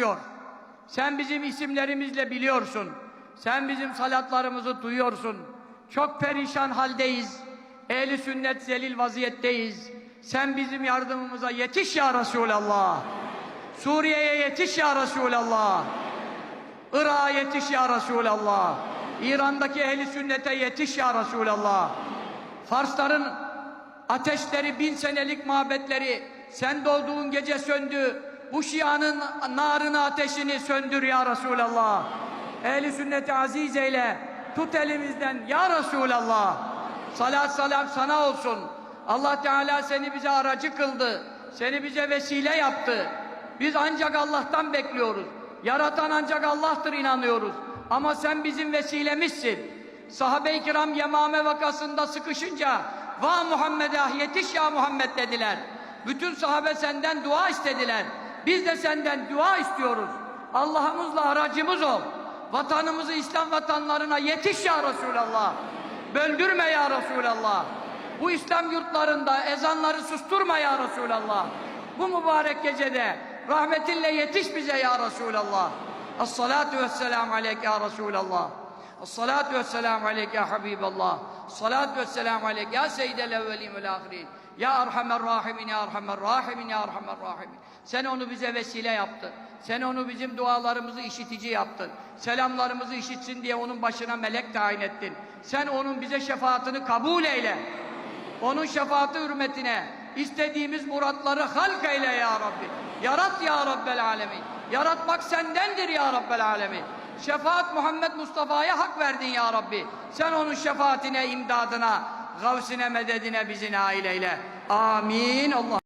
biliyor. Sen bizim isimlerimizle biliyorsun. Sen bizim salatlarımızı duyuyorsun. Çok perişan haldeyiz. Ehli sünnet zelil vaziyetteyiz. Sen bizim yardımımıza yetiş ya Resulallah. Suriye'ye yetiş ya Resulallah. Irak'a yetiş ya Resulallah. İran'daki ehli sünnete yetiş ya Resulallah. Farsların ateşleri, bin senelik mabetleri, sen doğduğun gece söndü. Bu şianın narını, ateşini söndür ya Resulallah. Ehli sünneti aziz eyle. Tut elimizden ya Resulallah. Salat salam sana olsun. Allah Teala seni bize aracı kıldı. Seni bize vesile yaptı. Biz ancak Allah'tan bekliyoruz. Yaratan ancak Allah'tır inanıyoruz. Ama sen bizim vesilemizsin. Sahabe-i kiram Yemame vakasında sıkışınca Va Muhammed'e yetiş ya Muhammed dediler. Bütün sahabe senden dua istediler. Biz de senden dua istiyoruz. Allah'ımızla aracımız ol. Vatanımızı İslam vatanlarına yetiş ya Resulallah. Böldürme ya Resulallah. Bu İslam yurtlarında ezanları susturma ya Resulallah. Bu mübarek gecede rahmetinle yetiş bize ya Resulallah. Es-salatu vesselamu aleyke ya Resulallah. Es-salatu vesselamu aleyke ya Habiballah. Es-salatu vesselamu aleyke ya seyyidel evvelin vel ahirin. Ya Erhamer Rahimin, Ya Erhamer Rahimin, Ya Erhamer Rahimin. Sen onu bize vesile yaptın. Sen onu bizim dualarımızı işitici yaptın. Selamlarımızı işitsin diye onun başına melek tayin ettin. Sen onun bize şefaatini kabul eyle. Onun şefaati hürmetine istediğimiz muratları halk eyle ya Rabbi. Yarat ya Rabbel alemin. Yaratmak sendendir ya Rabbel alemin. Şefaat Muhammed Mustafa'ya hak verdin ya Rabbi. Sen onun şefaatine, imdadına, gavsine, mededine bizi nail eyle. Amin. Allah